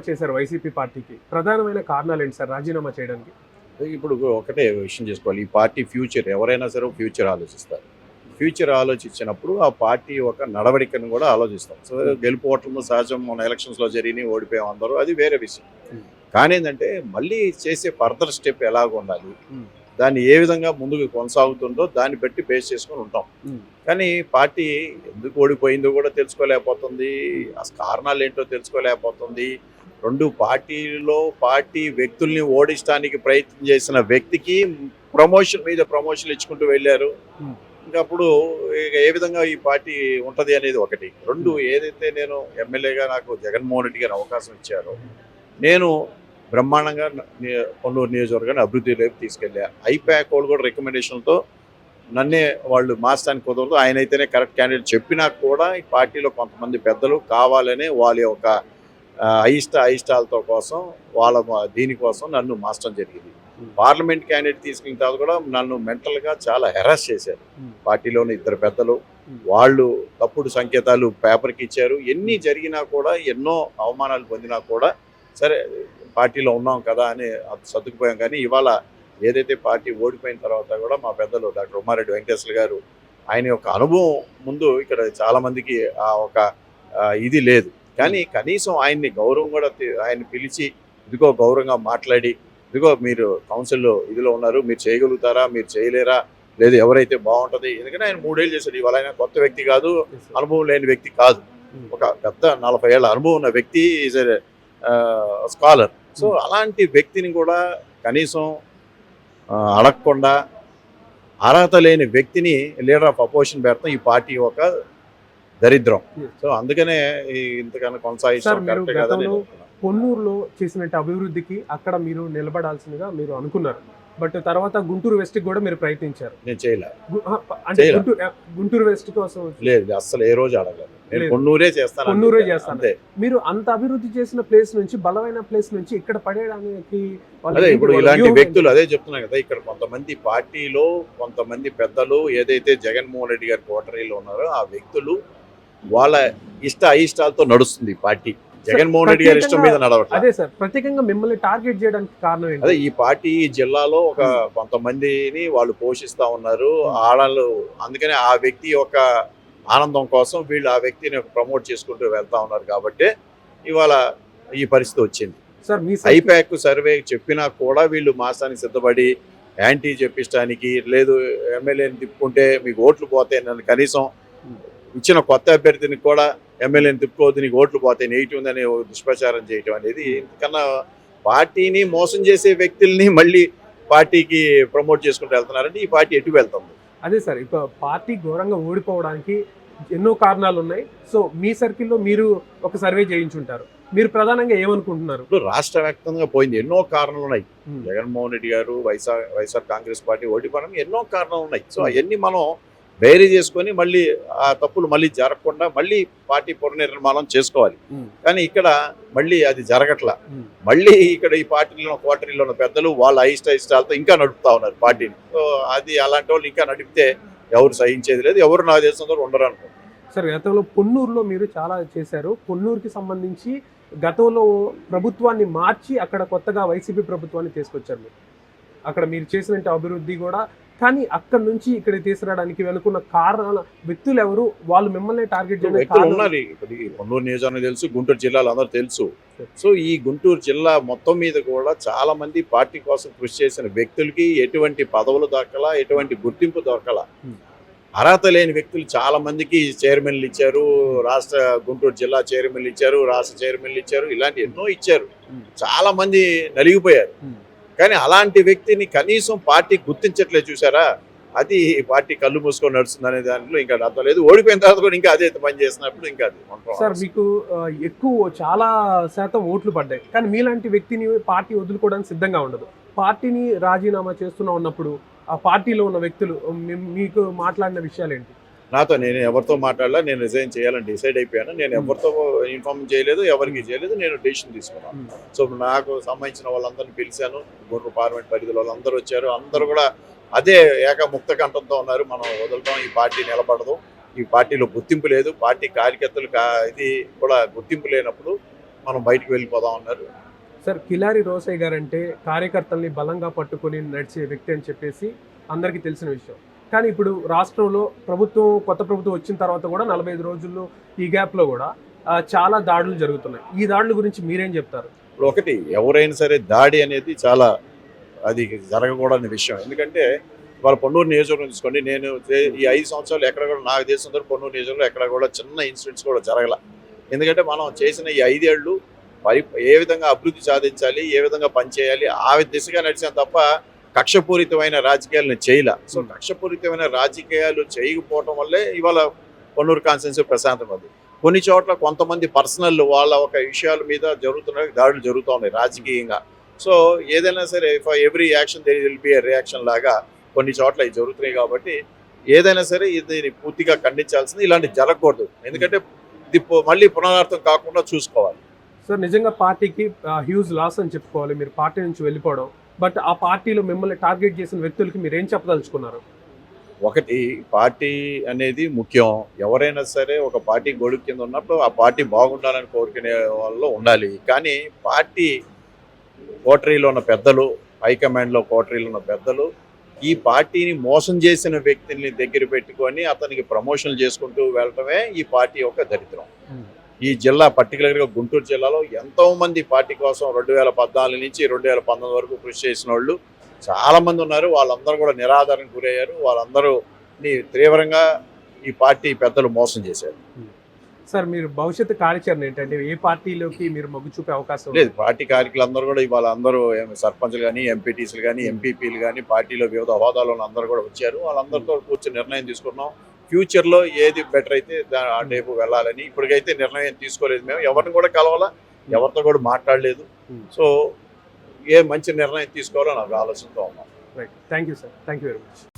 చేశారు వైసీపీ పార్టీకి. ప్రధానమైన కారణాలు ఏంటి సార్ రాజీనామా చేయడానికి? ఇప్పుడు ఒకటే విషయం చేసుకోవాలి. ఈ పార్టీ ఫ్యూచర్ ఎవరైనా సరే ఫ్యూచర్ ఆలోచిస్తారు. ఫ్యూచర్ ఆలోచించినప్పుడు ఆ పార్టీ ఒక నడవడికను కూడా ఆలోచిస్తాం. సో గెలుపు ఓటర్లు సహజం మన ఎలక్షన్స్లో జరిగినాయి ఓడిపోయాం అందరూ అది వేరే విషయం. Hmm. కానీ ఏంటంటే మళ్ళీ చేసే ఫర్దర్ స్టెప్ ఎలాగ ఉండాలి. Hmm. దాన్ని ఏ విధంగా ముందుకు కొనసాగుతుందో దాన్ని బట్టి బేస్ చేసుకొని ఉంటాం. Hmm. కానీ పార్టీ ఎందుకు ఓడిపోయిందో కూడా తెలుసుకోలేకపోతుంది. అసలు కారణాలు ఏంటో తెలుసుకోలేకపోతుంది. రెండు పార్టీలో పార్టీ వ్యక్తుల్ని ఓడించడానికి ప్రయత్నం చేసిన వ్యక్తికి ప్రమోషన్ మీద ప్రమోషన్ ఇచ్చుకుంటూ వెళ్ళారు. ఇంకా అప్పుడు ఏ విధంగా ఈ పార్టీ ఉంటది అనేది ఒకటి. రెండు ఏదైతే నేను ఎమ్మెల్యేగా నాకు జగన్మోహన్ రెడ్డి గారు అవకాశం ఇచ్చారో నేను బ్రహ్మాండంగా కొన్నూరు నియోజకవర్గాన్ని అభివృద్ధి వైపు తీసుకెళ్ళా. ఐప్యాక్ వాళ్ళు కూడా రికమెండేషన్తో నన్నే వాళ్ళు మార్చడానికి కుదరదు. ఆయన అయితేనే కరెక్ట్ క్యాండిడేట్ చెప్పినా కూడా ఈ పార్టీలో కొంతమంది పెద్దలు కావాలనే వాళ్ళ యొక్క అయిష్ట అయిష్టాలతో కోసం వాళ్ళ దీనికోసం నన్ను మార్చడం జరిగింది. పార్లమెంట్ క్యాండిడేట్ తీసుకున్న తర్వాత కూడా నన్ను మెంటల్గా చాలా హెరాస్ చేశారు. Hmm. పార్టీలోని ఇద్దరు పెద్దలు Hmm. వాళ్ళు తప్పుడు సంకేతాలు పేపర్కి ఇచ్చారు. ఎన్ని జరిగినా కూడా ఎన్నో అవమానాలు పొందినా కూడా సరే పార్టీలో ఉన్నాం కదా అని సర్దుకుపోయాం. కానీ ఇవాళ ఏదైతే పార్టీ ఓడిపోయిన తర్వాత కూడా మా పెద్దలు డాక్టర్ ఉమారెడ్డి వెంకటేశ్వర గారు ఆయన యొక్క అనుభవం ముందు ఇక్కడ చాలా మందికి ఆ ఒక ఇది లేదు. కానీ కనీసం ఆయన్ని గౌరవం కూడా ఆయన పిలిచి ఇదిగో గౌరవంగా మాట్లాడి ఇదిగో మీరు కౌన్సిల్లో ఇదిలో ఉన్నారు మీరు చేయగలుగుతారా మీరు చేయలేరా లేదు ఎవరైతే బాగుంటది ఎందుకంటే ఆయన మూడేళ్ళు చేశాడు. ఇవాళ ఆయన కొత్త వ్యక్తి కాదు అనుభవం లేని వ్యక్తి కాదు. Hmm. ఒక పెద్ద నలభై ఏళ్ళ అనుభవం ఉన్న వ్యక్తి ఈజ్ స్కాలర్. So Hmm. అలాంటి వ్యక్తిని కూడా కనీసం అడగకుండా అర్హత లేని వ్యక్తిని లీడర్ ఆఫ్ అపోజిషన్ పెడతాం. ఈ పార్టీ ఒక దరిద్రం. సో అందుకనే ఇంతకన్నా మీరు కరెక్టే పొన్నూరులో చేసినట్టు అభివృద్ధికి అక్కడ మీరు నిలబడాల్సిందిగా మీరు అనుకున్నారు బట్ తర్వాత గుంటూరు వెస్ట్ కూడా మీరు ప్రయత్నించారు నేను చేయలే గు- ఆ, అంటే చేయలే. గుంటూరు వెస్ట్ కోసం లేదు అస్సలు ఏ రోజు అడగలేదు నేను. కొన్నూరే చేస్తాను కొన్నూరే. చేస్తాను. మీరు అంత అభివృద్ధి చేసిన ప్లేస్ నుంచి బలమైన ప్లేస్ నుంచి ఇక్కడ పడేయడానికి అదే ఇప్పుడు ఇలాంటి వ్యక్తులు అదే చెప్తున్నా కదా ఇక్కడ కొంతమంది పార్టీలో కొంతమంది పెద్దలు ఏదైతే జగన్మోహన్ రెడ్డి గారి కోటరీలో ఉన్నారో ఆ వ్యక్తులు వాళ్ళ ఇష్ట అయిష్టాలతో నడుస్తుంది పార్టీ. జగన్మోహన్ రెడ్డి గారి ఇష్టం మీద? నడవట్లేదు అదే సార్ ప్రత్యేకంగా మిమ్మల్ని టార్గెట్ చేయడానికి కారణం అదే ఏంటి ఈ పార్టీ ఈ జిల్లాలో ఒక కొంతమందిని వాళ్ళు పోషిస్తా ఉన్నారు. ఆడలు అందుకనే ఆ వ్యక్తి యొక్క ఆనందం కోసం వీళ్ళు ఆ వ్యక్తిని ప్రమోట్ చేసుకుంటూ వెళ్తా ఉన్నారు కాబట్టి ఇవాళ ఈ పరిస్థితి వచ్చింది. సార్ మీ ఐపాక్ సర్వే చెప్పినా కూడా వీళ్ళు మాసానికి సిద్ధపడి యాంటీ చెప్పించడానికి లేదు ఎమ్మెల్యేని తిప్పుకుంటే మీకు ఓట్లు పోతాయి నన్ను కనీసం ఇచ్చిన కొత్త అభ్యర్థిని కూడా ఎమ్మెల్యేని తిప్పుకోవద్దు నీకు ఓట్లు పోతాయి నెగిటివ్ ఉందని దుష్ప్రచారం చేయటం అనేది కన్నా పార్టీని మోసం చేసే వ్యక్తుల్ని మళ్ళీ పార్టీకి ప్రమోట్ చేసుకుంటూ వెళ్తున్నారంటే ఈ పార్టీ ఎటు వెళ్తుంది? అదే సార్ ఇక పార్టీ ఘోరంగా ఓడిపోవడానికి ఎన్నో కారణాలు ఉన్నాయి. సో మీ సర్కిల్లో మీరు ఒక సర్వే చేయించుంటారు. మీరు ప్రధానంగా ఏమనుకుంటున్నారు? ఇప్పుడు రాష్ట్ర వ్యాప్తంగా పోయింది ఎన్నో కారణాలు ఉన్నాయి. జగన్మోహన్ రెడ్డి గారు వైఎస్ఆర్ వైఎస్ఆర్ కాంగ్రెస్ పార్టీ ఓడిపోవడానికి ఎన్నో కారణాలు ఉన్నాయి. సో అవన్నీ మనం బేరీ చేసుకొని మళ్ళీ ఆ తప్పులు మళ్ళీ జరగకుండా మళ్ళీ పార్టీ పునర్నిర్మాణం చేసుకోవాలి. కానీ ఇక్కడ మళ్ళీ అది జరగట్లా. మళ్ళీ ఇక్కడ ఈ పార్టీలో క్వార్టరీలో ఉన్న పెద్దలు వాళ్ళ అయిష్ట ఇష్టాలతో ఇంకా నడుపుతా ఉన్నారు పార్టీని. సో అది అలాంటి వాళ్ళు ఇంకా నడిపితే ఎవరు సహించేది లేదు. ఎవరు నాకు తెలిసిన ఉండరు అనుకో. సార్ గతంలో పొన్నూరులో మీరు చాలా చేశారు. పొన్నూరుకి సంబంధించి గతంలో ప్రభుత్వాన్ని మార్చి అక్కడ కొత్తగా వైసీపీ ప్రభుత్వాన్ని తీసుకొచ్చారు మీరు. అక్కడ మీరు చేసినట్టు అభివృద్ధి కూడా కానీ అక్కడ నుంచి ఇక్కడ తీసుకురావడానికి వెనుకున్న కారణాల వ్యక్తులు ఎవరు? వాళ్ళు మిమ్మల్ని టార్గెట్ కారణం- ఈ కొన్నూరు నియోజకవర్గం తెలుసు గుంటూరు జిల్లాలో అందరూ తెలుసు. సో ఈ గుంటూరు జిల్లా మొత్తం మీద కూడా చాలా మంది పార్టీ కోసం కృషి చేసిన వ్యక్తులకి ఎటువంటి పదవులు దక్కలా ఎటువంటి గుర్తింపు దొరకలా. Hmm. అర్హత లేని వ్యక్తులు చాలా మందికి చైర్మన్లు ఇచ్చారు రాష్ట్ర గుంటూరు జిల్లా చైర్మన్లు ఇచ్చారు రాష్ట్ర చైర్మన్లు ఇచ్చారు ఇలాంటి ఎన్నో ఇచ్చారు. Hmm. చాలా మంది నలిగిపోయారు. Hmm. కానీ అలాంటి వ్యక్తిని కనీసం పార్టీ గుర్తించట్లేదు చూసారా? అది పార్టీ కళ్ళు మూసుకొని నడుస్తుంది అనే దాంట్లో ఇంకా అర్థం లేదు. ఓడిపోయిన తర్వాత కూడా ఇంకా అదే పని చేసినప్పుడు ఇంకా అది సార్ మీకు ఎక్కువ చాలా శాతం ఓట్లు పడ్డాయి. కానీ మీలాంటి వ్యక్తిని పార్టీ వదులుకోవడానికి సిద్ధంగా ఉండదు. పార్టీని రాజీనామా చేస్తున్నా ఉన్నప్పుడు ఆ పార్టీలో ఉన్న వ్యక్తులు మీకు మాట్లాడిన విషయాలు ఏంటి నాతో నేను ఎవరితో మాట్లాడలా నేను రిజైన్ చేయాలని డిసైడ్ అయిపోయాను. నేను. ఎవరితో ఇన్ఫార్మ్ చేయలేదు ఎవరికి చేయలేదు నేను డెసిషన్ తీసుకున్నాను. సో నాకు సంబంధించిన వాళ్ళందరినీ పిలిచాను. గుంటూరు పార్లమెంట్ పరిధిలో వాళ్ళందరూ వచ్చారు. అందరూ కూడా అదే ఏక ముక్త కంఠంతో ఉన్నారు. మనం వదలటం ఈ పార్టీ నిలబడదు. ఈ పార్టీలో గుర్తింపు లేదు. పార్టీ కార్యకర్తలు ఇది కూడా గుర్తింపు లేనప్పుడు మనం బయటకు వెళ్ళిపోదాం అన్నారు. సార్ కిలారి రోసయ్య గారు అంటే కార్యకర్తల్ని బలంగా పట్టుకొని నడిచే వ్యక్తి అని చెప్పేసి అందరికీ తెలిసిన విషయం. కానీ ఇప్పుడు రాష్ట్రంలో ప్రభుత్వం కొత్త ప్రభుత్వం వచ్చిన తర్వాత కూడా నలభై ఐదు రోజుల్లో ఈ గ్యాప్లో కూడా చాలా దాడులు జరుగుతున్నాయి. ఈ దాడుల గురించి మీరేం చెప్తారు? ఇప్పుడు ఒకటి ఎవరైనా సరే దాడి అనేది చాలా అది జరగకూడని విషయం. ఎందుకంటే వాళ్ళ పొన్నూరు నియోజకవర్గం తీసుకోండి నేను ఈ ఐదు సంవత్సరాలు ఎక్కడ కూడా నాకు తెలిసిన దగ్గర పొన్నూరు నియోజకవర్గంలో ఎక్కడ కూడా చిన్న ఇన్సిడెంట్స్ కూడా జరగల. ఎందుకంటే మనం చేసిన ఈ ఐదేళ్ళు పరి ఏ విధంగా అభివృద్ధి సాధించాలి ఏ విధంగా పనిచేయాలి ఆ దిశగా నడిచాం తప్ప కక్షపూరితమైన రాజకీయాలను చేయలే. సో కక్షపూరితమైన రాజకీయాలు చేయకపోవటం వల్లే ఇవాళ పొన్నూరు కాన్స్టిట్యున్సీ ప్రశాంతం కొన్ని చోట్ల కొంతమంది పర్సనల్ వాళ్ళ ఒక విషయాల మీద జరుగుతున్న దాడులు జరుగుతూ ఉన్నాయి రాజకీయంగా. సో ఏదైనా సరే every action there will be reaction లాగా కొన్ని చోట్ల ఇవి జరుగుతున్నాయి కాబట్టి ఏదైనా సరే ఇది పూర్తిగా ఖండించాల్సింది ఇలాంటి జరగకూడదు. ఎందుకంటే ఇది మళ్ళీ పునరార్థం కాకుండా చూసుకోవాలి. సార్ నిజంగా పార్టీకి హ్యూజ్ లాస్ అని చెప్పుకోవాలి. మీరు పార్టీ నుంచి వెళ్ళిపోవడం బట్ ఆ పార్టీలో మిమ్మల్ని టార్గెట్ చేసిన వ్యక్తులకి మీరు ఏం చెప్పదలుచుకున్నారు? ఒకటి పార్టీ అనేది ముఖ్యం. ఎవరైనా సరే ఒక పార్టీ గొడుగు కింద ఉన్నప్పుడు ఆ పార్టీ బాగుండాలని కోరుకునే వాళ్ళు ఉండాలి. కానీ పార్టీ కోటరీలో ఉన్న పెద్దలు హైకమాండ్లో కోటరీలో ఉన్న పెద్దలు ఈ పార్టీని మోసం చేసిన వ్యక్తిని దగ్గర పెట్టుకొని అతనికి ప్రమోషన్లు చేసుకుంటూ వెళ్ళటమే ఈ పార్టీ యొక్క దరిద్రం. ఈ జిల్లా పర్టికులర్గా గుంటూరు జిల్లాలో ఎంతో మంది పార్టీ కోసం రెండు వేల పద్నాలుగు నుంచి రెండు వేల పంతొమ్మిది వరకు కృషి చేసిన వాళ్ళు చాలా మంది ఉన్నారు. వాళ్ళందరూ కూడా నిరాధారణకు గురయ్యారు. వాళ్ళందరూ తీవ్రంగా ఈ పార్టీ పెద్దలు మోసం చేశారు. సార్ మీరు భవిష్యత్తు కార్యాచరణ ఏంటంటే ఏ పార్టీలోకి మీరు మొగ్గు చూపే అవకాశం? లేదు పార్టీ కార్యకులు అందరూ కూడా ఇవాళ అందరూ సర్పంచ్లు కానీ ఎంపీటీసీలు కానీ ఎంపీపీలు కానీ పార్టీలో వివిధ హోదాలో అందరూ కూడా వచ్చారు. వాళ్ళందరితో కూర్చొని నిర్ణయం తీసుకున్నాం. ఫ్యూచర్లో ఏది బెటర్ అయితే ఆ టైపు వెళ్ళాలని ఇప్పటికైతే నిర్ణయం తీసుకోలేదు మేము. ఎవరిని కూడా కలవాలా? ఎవరితో కూడా మాట్లాడలేదు. Hmm. సో ఏ మంచి నిర్ణయం తీసుకోవాలో నాకు ఆలోచనతో ఉన్నాం. Right thank you sir thank you very much